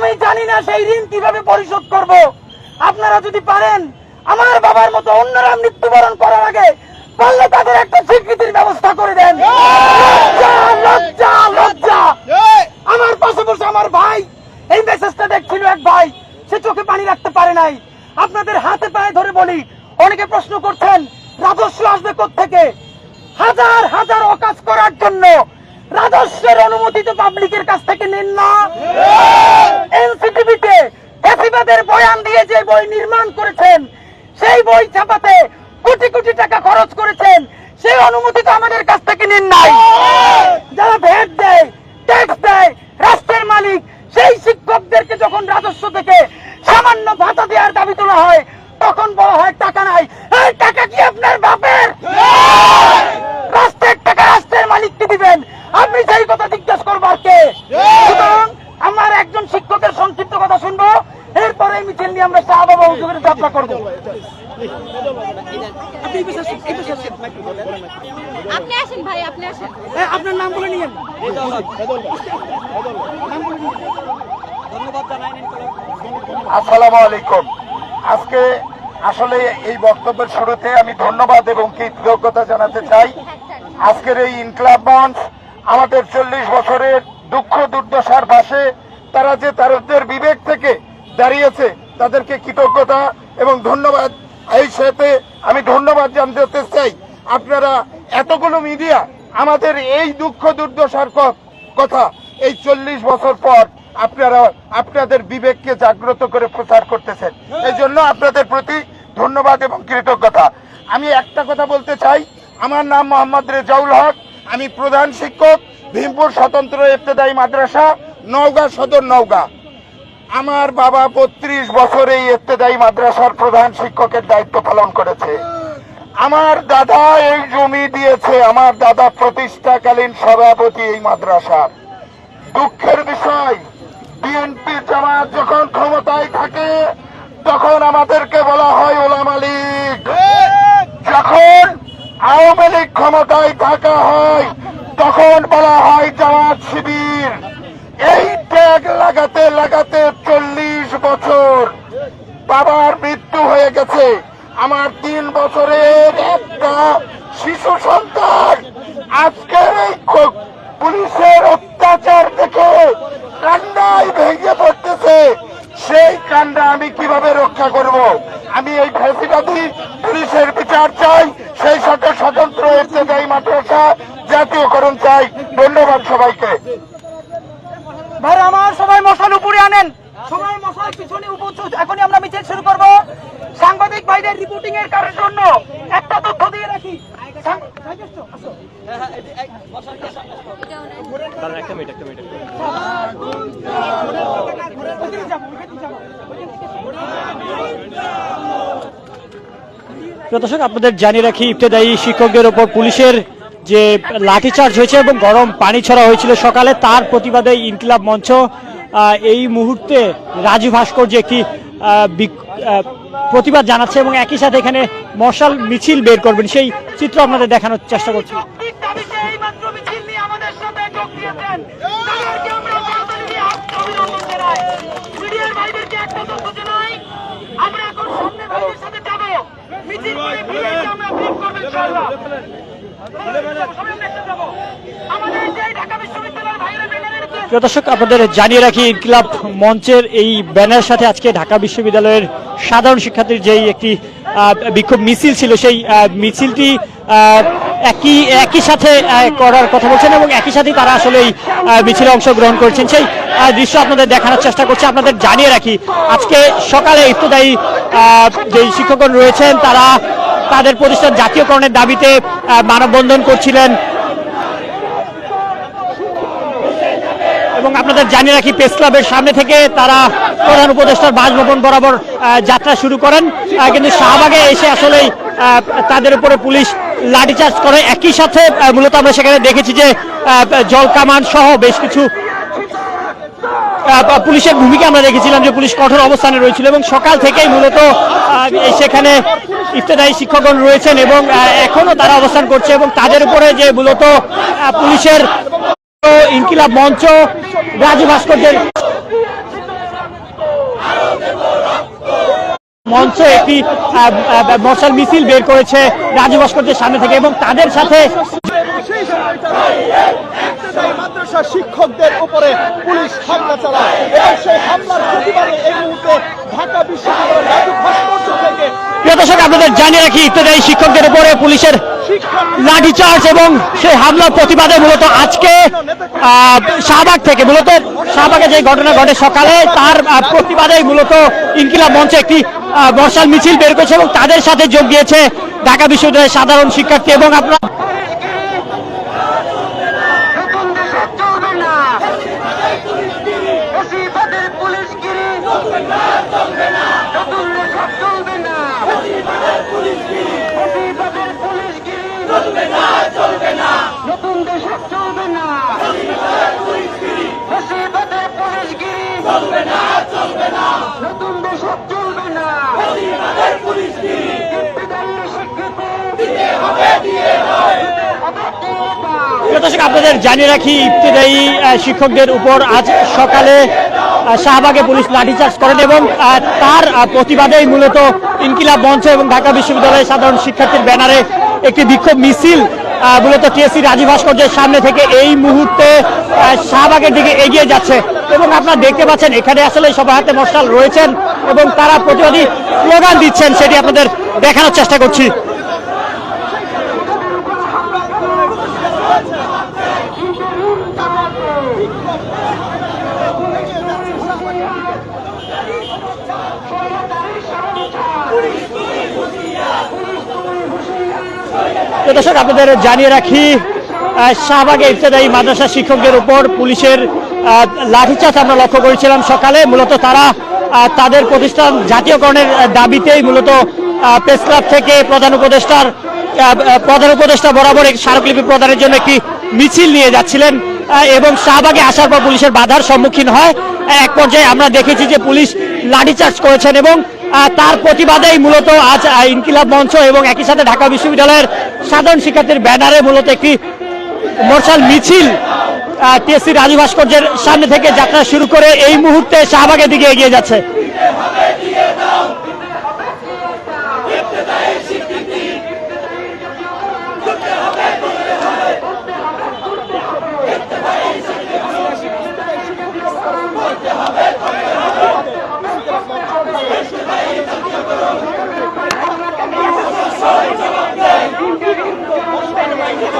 আমি জানি না সেই ঋণ কীভাবে পরিশোধ করব। আপনারা যদি পারেন আমার বাবার মতো অন্যরা মৃত্যুবরণ করার আগে পারলে তাদের একটা স্বীকৃতির ব্যবস্থা করে দেন। লজ্জা লজ্জা লজ্জা। আমার পাশে বসে আমার ভাই এই মেসেজটা দেখছিল এক ভাই সে চোখে পানি রাখতে পারে নাই। আপনাদের হাতে পায়ে ধরে বলি অনেকে প্রশ্ন করছেন রাজস্ব আসবে থেকে হাজার হাজার অকাজ করার জন্য রাজস্বের অনুমতি তো পাবলিকের কাছ থেকে নেন না। এনসিটিভিতে ফ্যাসিবাদের বয়ান দিয়ে যে বই নির্মাণ করেছেন, সেই বই ছাপাতে কোটি কোটি টাকা খরচ করেছেন, সেই অনুমতি তো আমাদের কাছ থেকে নিন নাই। যারা ভেট দেয় ট্যাক্স দেয়, রাষ্ট্রের মালিক, সেই শিক্ষকদেরকে যখন রাজস্ব থেকে সামান্য ভাতা দেওয়ার দাবি তোলা হয় তখন বলা হয় টাকা নাই এই টাকা কি আপনার বাপের রাষ্ট্রের টাকা রাষ্ট্রের মালিককে দিবেন আপনি সেই কথা জিজ্ঞেস করবার কে সুতরাং আমার একজন শিক্ষকের সংক্ষিপ্ত কথা শুনব। এরপরে মিছিল নিয়ে আমরা শাহবাবা হুজুরের যাত্রা করব। আপনি আসেন ভাই আপনি আসেন। আপনার নাম বলে নিয়েন। আসসালামু আলাইকুম। আজকে আসলে এই বক্তব্যের শুরুতে আমি ধন্যবাদ এবং কৃতজ্ঞতা জানাতে চাই। আজকের এই ইনকলাব মঞ্চ আমাদের চল্লিশ বছরের দুঃখ দুর্দশার পাশে তারা যে তাদের বিবেক থেকে দাঁড়িয়েছে, তাদেরকে কৃতজ্ঞতা এবং ধন্যবাদ। এই সাথে আমি ধন্যবাদ জানতে চাই, আপনারা এতগুলো মিডিয়া আমাদের এই দুঃখ দুর্দশার কথা, এই চল্লিশ বছর পর আপনারা আপনাদের বিবেককে জাগ্রত করে প্রচার করতেছেন। এই জন্য আপনাদের প্রতি ধন্যবাদ এবং কৃতজ্ঞতা। আমি একটা কথা বলতে চাই, আমার নাম মোহাম্মদ রেজাউল হক, আমি প্রধান শিক্ষক, ভীমপুর স্বতন্ত্র ইবতেদায়ী মাদ্রাসা। নওগাঁ সদর নওগাঁ। আমার বাবা বত্রিশ বছর এই ইবতেদায়ী মাদ্রাসার প্রধান শিক্ষকের দায়িত্ব পালন করেছে। আমার দাদা এই জমি দিয়েছে, আমার দাদা প্রতিষ্ঠাকালীন সভাপতি এই মাদ্রাসার। দুঃখের বিষয় বিএনপি জামাত যখন ক্ষমতায় থাকে, তখন আমাদেরকে বলা হয় ওলা মালিক যখন আওয়ামী লীগ ক্ষমতায় থাকা হয়, তখন বলা হয় জামাত শিবির। এই ট্যাগ লাগাতে লাগাতে চল্লিশ বছর। বাবার মৃত্যু হয়ে গেছে। আমার তিন বছরের একটা শিশু সন্তান। আজকের এই পুলিশের অত্যাচার দেখে কান্নায় ভেঙে পড়তেছে। সেই কান্না আমি কীভাবে রক্ষা করব? আমি এই ফ্যাসিবাদী পুলিশের বিচার চাই। সেই সাথে স্বতন্ত্র ইবতেদায়ী মাদ্রাসা জাতীয়করণ চাই ধন্যবাদ সবাইকে ভাই আমার সবাই মশাল উপরে আনেন সবাই মশাল পিছনে উপস্থিত এখনই আমরা মিছিল শুরু করব সাংবাদিক ভাইদের রিপোর্টিং এর কারণের জন্য একটা তথ্য দিয়ে রাখি সাং- আসো। ওইদিকে যাব, ওইদিকে যাব। প্রিয় দর্শক আপনাদের জানিয়ে রাখি ইবতেদায়ী শিক্ষকদের ওপর পুলিশের যে লাঠিচার্জ হয়েছে এবং গরম পানি ছড়া হয়েছিল সকালে তার প্রতিবাদে ইনকিলাব মঞ্চ এই মুহূর্তে রাজু ভাস্কর্য একটি প্রতিবাদ জানাচ্ছে এবং একই সাথে এখানে মশাল মিছিল বের করবেন। সেই চিত্র আপনাদের দেখানোর চেষ্টা করছি। প্রিয় দর্শক, আপনাদের জানিয়ে রাখি, ইনকিলাব মঞ্চের এই ব্যানার সাথে আজকে ঢাকা বিশ্ববিদ্যালয়ের সাধারণ শিক্ষার্থীর যেই একটি বিক্ষোভ মিছিল ছিল, সেই মিছিলটি একই একই সাথে করার কথা বলছেন এবং একই সাথে তারা আসলে এই মিছিলে অংশগ্রহণ করছেন। সেই দৃশ্য আপনাদের দেখানোর চেষ্টা করছি। আপনাদের জানিয়ে রাখি, আজকে সকালে ইফতদায়ী যেই শিক্ষকগণ রয়েছেন, তারা তাদের প্রতিষ্ঠান জাতীয়করণের দাবিতে মানববন্ধন করছিলেন। এবং আপনাদের জানিয়ে রাখি প্রেস ক্লাবের সামনে থেকে তারা প্রধান উপদেষ্টার বাসভবন বরাবর যাত্রা শুরু করেন। কিন্তু শাহবাগে এসে আসলেই তাদের উপরে পুলিশ লাঠিচার্জ করে। একই সাথে মূলত আমরা সেখানে দেখেছি যে জল কামান সহ বেশ কিছু পুলিশের ভূমিকা আমরা দেখেছিলাম যে পুলিশ কঠোর অবস্থানে রয়েছিল এবং সকাল থেকেই মূলত সেখানে ইফতেদায়ী শিক্ষকগণ রয়েছেন এবং আহ, এখনও তারা অবস্থান করছে এবং তাদের উপরে যে মূলত পুলিশের ইনকিলাব মঞ্চ, রাজু ভাস্কর্যের মঞ্চ একটি মশাল মিছিল বের করেছে রাজু ভাস্কর্যের সামনে থেকে এবং তাদের সাথে মাদ্রাসা শিক্ষকদের উপরে পুলিশ হামলা চালায়। এবং সেই হামলার প্রতিবাদে এই মুহূর্তে ঢাকা বিশ্ববিদ্যালয়ের রাজু ভাস্কর্য থেকে প্রিয় দর্শক, আপনাদের জানিয়ে রাখি ইত্যাদি শিক্ষকদের উপরে পুলিশের লাঠিচার্জ এবং সেই হামলার প্রতিবাদে মূলত আজকে শাহবাগ থেকে, মূলত শাহবাগে যে ঘটনা ঘটে সকালে, তার প্রতিবাদে মূলত ইনকিলাব মঞ্চে একটি বর্ষাল মিছিল বের করেছে এবং তাদের সাথে যোগ দিয়েছে ঢাকা বিশ্ববিদ্যালয়ের সাধারণ শিক্ষার্থী এবং আপনার দর্শক আপনাদের জানিয়ে রাখি ইবতেদায়ী আহ, শিক্ষকদের উপর আজ সকালে শাহবাগে পুলিশ লাঠিচার্জ করেন এবং তার প্রতিবাদেই মূলত ইনকিলাব মঞ্চ এবং ঢাকা বিশ্ববিদ্যালয়ের সাধারণ শিক্ষার্থীর ব্যানারে একটি বিক্ষোভ মিছিল মূলত টিএসসি রাজীব ভাস্কর্যের সামনে থেকে এই মুহূর্তে শাহবাগের দিকে এগিয়ে যাচ্ছে। এবং আপনারা দেখতে পাচ্ছেন এখানে আসলে সবার হাতে মশাল রয়েছেন এবং তারা প্রতিবাদী স্লোগান দিচ্ছেন সেটি আপনাদের দেখানোর চেষ্টা করছি। তো দর্শক, আপনাদের জানিয়ে রাখি শাহবাগে ইবতেদায়ী মাদ্রাসা শিক্ষকদের উপর পুলিশের লাঠিচার্জ আমরা লক্ষ্য করেছিলাম সকালে। মূলত তারা তাদের প্রতিষ্ঠান জাতীয়করণের দাবিতেই মূলত প্রেস ক্লাব থেকে প্রধান উপদেষ্টার প্রধান উপদেষ্টা বরাবর স্মারকলিপি প্রদানের জন্য একটি মিছিল নিয়ে যাচ্ছিলেন। এবং শাহবাগে আসার পর পুলিশের বাধার সম্মুখীন হয়। এক পর্যায়ে আমরা দেখেছি যে পুলিশ লাঠিচার্জ করেছেন এবং তার প্রতিবাদেই মূলত আজ ইনকিলাব মঞ্চ এবং একই সাথে ঢাকা বিশ্ববিদ্যালয়ের সাধারণ শিক্ষার্থীর ব্যানারে মূলত একটি মশাল মিছিল টিএসসি রাজু ভাস্কর্যের সামনে থেকে যাত্রা শুরু করে এই মুহূর্তে শাহবাগের দিকে এগিয়ে যাচ্ছে। ইবতেদায়ী শিক্ষকদের